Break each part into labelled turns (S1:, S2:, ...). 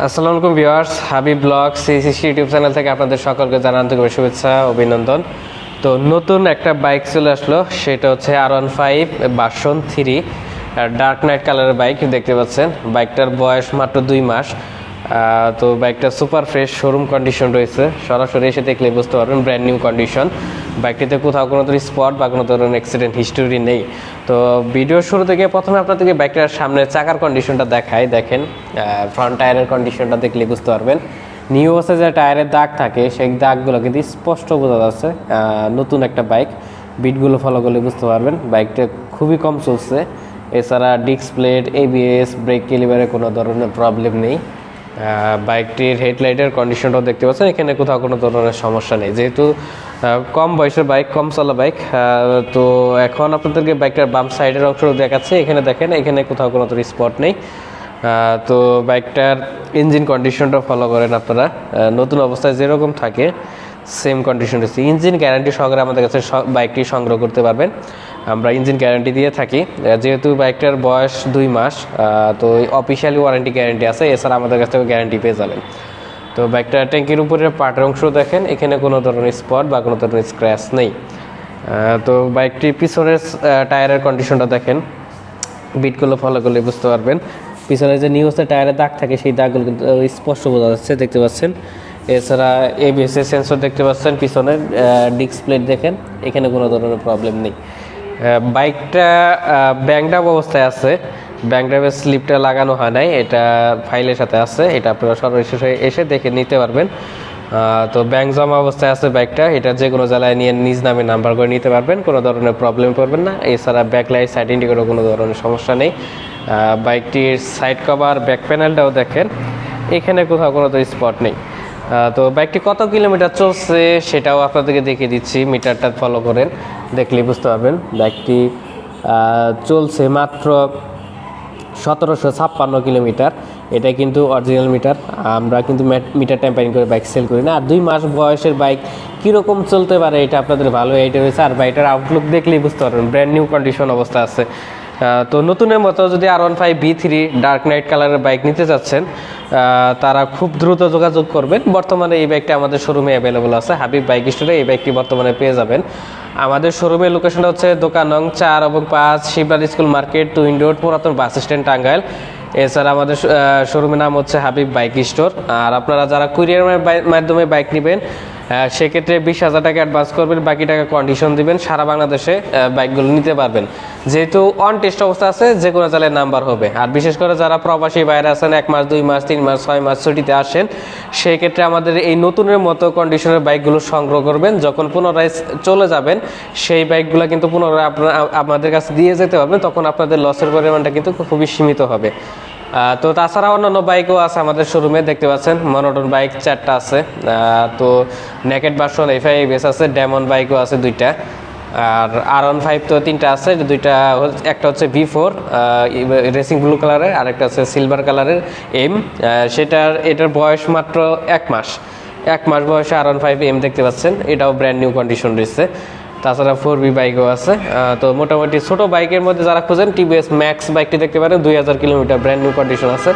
S1: আসসালামু আলাইকুম viewers, Habib blog CCC YouTube channel থেকে আপনাদের সকলকে জানান আন্তরিক শুভেচ্ছা, অভিনন্দন। তো নতুন একটা বাইক চলে আসলো, সেটা হচ্ছে আর ওয়ান ফাইভ বাসন থ্রি ডার্ক নাইট কালারের বাইক, দেখতে পাচ্ছেন। বাইকটার বয়স মাত্র দুই মাস। তো বাইকটা সুপার ফ্রেশ শোরুম কন্ডিশন রয়েছে। সরাসরি এসে দেখলে বুঝতে পারবেন ব্র্যান্ড নিউ কন্ডিশন বাইকটিতে কোথাও কোনো ধরনের স্পট বা কোনো ধরনের অ্যাক্সিডেন্ট হিস্টোরি নেই। তো ভিডিও শুরু থেকে প্রথমে আপনাদেরকে বাইকটার সামনের চাকার কন্ডিশনটা দেখাই। দেখেন ফ্রন্ট টায়ারের কন্ডিশনটা দেখলে বুঝতে পারবেন। নিউ বসে যে টায়ারের দাগ থাকে, সেই দাগগুলো কিন্তু স্পষ্ট বোঝা যাচ্ছে নতুন একটা বাইক বিটগুলো ফলো করলে বুঝতে পারবেন বাইকটা খুবই কম চলছে। এছাড়া ডিস্ক প্লেট এবিএস ব্রেক ক্যালিবারে কোনো ধরনের প্রবলেম নেই। বাইকটির হেডলাইটের কন্ডিশনটাও দেখতে পাচ্ছেন। এখানে কোথাও কোনো ধরনের সমস্যা নেই। যেহেতু কম বয়সের বাইক, কম চলা বাইক তো এখন আপনাদেরকে বাইকটার বাম সাইডের অংশটা দেখাচ্ছে। এখানে দেখেন, এখানে কোথাও কোনো ধরনের স্পট নেই। তো বাইকটার ইঞ্জিন কন্ডিশনটা ফলো করেন আপনারা। নতুন অবস্থায় যেরকম থাকে সেম কন্ডিশন রয়েছে। ইঞ্জিন গ্যারান্টি সহকারে আমাদের কাছে বাইকটি সংগ্রহ করতে পারবেন। আমরা ইঞ্জিন গ্যারান্টি দিয়ে থাকি। যেহেতু বাইকটার বয়স দুই মাস তো অফিসিয়ালি ওয়ারেন্টি গ্যারান্টি আছে, এছাড়া আমাদের কাছ থেকে গ্যারান্টি পেয়ে যাবেন। তো বাইকটা ট্যাঙ্কির উপরে পাটের অংশ দেখেন, এখানে কোনো ধরনের স্পট বা কোনো ধরনের স্ক্র্যাচ নেই। তো বাইকটির পিছনের টায়ারের কন্ডিশনটা দেখেন। বিটগুলো ফলো করলে বুঝতে পারবেন। পিছনে যে নিউজের টায়ারে দাগ থাকে, সেই দাগগুলো কিন্তু স্পষ্ট বোঝা যাচ্ছে, দেখতে পাচ্ছেন। এছাড়া এবিএস এর সেন্সর দেখতে পাচ্ছেন, পিছনের ডিস্ক প্লেট দেখেন, এখানে কোনো ধরনের প্রবলেম নেই। বাইকটা ব্যাংডাপ অবস্থায় আছে। ব্যাংডাপের স্লিপটা লাগানো হয় নাই, এটা ফাইলের সাথে আছে, এটা আপনারা সরাসরি এসে দেখে নিতে পারবেন। তো ব্যাংক জমা অবস্থায় আছে বাইকটা, এটা যে কোনো জেলায় নিয়ে নিজ নামে নাম্বার করে নিতে পারবেন, কোনো ধরনের প্রবলেম পড়বেন না। এছাড়া ব্যাক লাইট সাইড ইন্ডিকেটর কোনো ধরনের সমস্যা নেই। বাইকটির সাইড কভার ব্যাক প্যানেলটাও দেখেন, এখানে কোথাও কোনো তো স্পট নেই। তো বাইকটি কত কিলোমিটার চলছে সেটাও আপনাদেরকে দেখিয়ে দিচ্ছি, মিটারটা ফলো করেন দেখলে বুঝতে পারবেন। বাইকটি চলছে মাত্র সতেরোশো ছাপ্পান্ন কিলোমিটার। এটা কিন্তু অরিজিনাল মিটার আমরা কিন্তু মিটার ট্যাম্পারিং করে বাইক সেল করি না। আর দুই মাস বয়সের বাইক কীরকম চলতে পারে এটা আপনাদের ভালো আইডিয়া রয়েছে। আর বাইকটার আউটলুক দেখলেই বুঝতে পারবেন। ব্র্যান্ড নিউ কন্ডিশন অবস্থা আছে। তো নতুনের মতো যদি R one five B three dark night কালারের বাইক নিতে চাচ্ছেন তারা খুব দ্রুত যোগাযোগ করবেন। বর্তমানে এই বাইকটা আমাদের শোরুমে অ্যাভেলেবল আছে। হাবিব বাইক স্টোরে এই বাইকটি বর্তমানে পেয়ে যাবেন। আমাদের শোরুমের লোকেশনটা হচ্ছে দোকান নং চার এবং পাঁচ Shivraj school market to Indore পুরাতন বাস স্ট্যান্ড টাঙ্গাইল। এছাড়া আমাদের শোরুমের নাম হচ্ছে হাবিব বাইক স্টোর আর আপনারা যারা কুরিয়ার মাধ্যমে বাইক নেবেন সেক্ষেত্রে বিশ হাজার টাকা অ্যাডভান্স করবেন, বাকি টাকা কন্ডিশন দিবেন, সারা বাংলাদেশে বাইকগুলো নিতে পারবেন। যেহেতু অন টেস্ট অবস্থা আছে, যে কোনো চালের নাম্বার হবে। আর বিশেষ করে যারা প্রবাসী বাইরে আছেন, এক মাস, দুই মাস, তিন মাস, ছয় মাস ছুটিতে আসেন সেই ক্ষেত্রে আমাদের এই নতুনের মতো কন্ডিশনের বাইকগুলো সংগ্রহ করবেন। যখন পুনরায় চলে যাবেন, সেই বাইকগুলো কিন্তু পুনরায় আপনারা আমাদের কাছে দিয়ে যেতে পারবেন, তখন আপনাদের লসের পরিমাণটা কিন্তু খুবই সীমিত হবে। তো তাছাড়া অন্যান্য বাইকও আছে আমাদের শোরুমে দেখতে পাচ্ছেন। মনোটন বাইক চারটা আছে। তো naked version F I base আছে ডেমন বাইকও আছে দুইটা। আর আর ওয়ান ফাইভ তো তিনটা আছে দুইটা একটা হচ্ছে ভি ফোর রেসিং ব্লু কালারের আর একটা হচ্ছে সিলভার কালারের এম সেটার এটার বয়স মাত্র এক মাস। এক মাস বয়সে আর ওয়ান ফাইভ এম দেখতে পাচ্ছেন। এটাও ব্র্যান্ড নিউ কন্ডিশন রয়েছে। তাছাড়া ফোর বি বাইকও আছে। তো মোটামুটি ছোট বাইকের মধ্যে যারা খুঁজেন টিভিএস ম্যাক্স বাইকটি দেখতে পারেন, দুই হাজার কিলোমিটার ব্র্যান্ড নিউ কন্ডিশন আছে।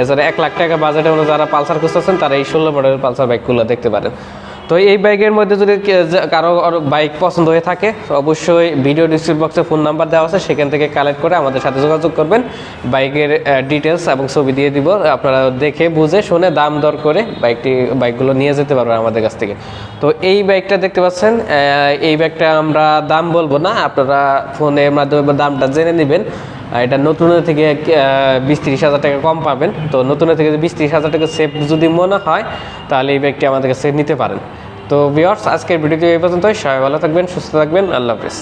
S1: এছাড়া এক লাখ টাকা মধ্যে যারা পালসার খুঁজতেছেন, তারা এই ষোলো মডেলের পালসার বাইকগুলো দেখতে পারেন। তো এই বাইকের মধ্যে যদি কারও বাইক পছন্দ হয়ে থাকে, অবশ্যই ভিডিও ডিসক্রিপ বক্সে ফোন নাম্বার দেওয়া আছে, সেখান থেকে কালেক্ট করে আমাদের সাথে যোগাযোগ করবেন। বাইকের ডিটেলস এবং ছবি দিয়ে দিব, আপনারা দেখে, বুঝে, শুনে দাম দর করে বাইকটি বাইকগুলো নিয়ে যেতে পারবেন আমাদের কাছ থেকে। তো এই বাইকটা দেখতে পাচ্ছেন এই বাইকটা আমরা দাম বলব না, আপনারা ফোনের মাধ্যমে দামটা জেনে নেবেন। এটা নতুনের থেকে বিশ তিরিশ হাজার টাকা কম পাবেন। তো নতুনের থেকে বিশ তিরিশ হাজার টাকা সেফ যদি মনে হয়, তাহলে এই ব্যাগটি আমাদের কাছে নিতে পারেন। তো বিয়ার্স আজকের ভিডিওটি এই পর্যন্তই। সবাই ভালো থাকবেন, সুস্থ থাকবেন। আল্লাহ হাফিজ।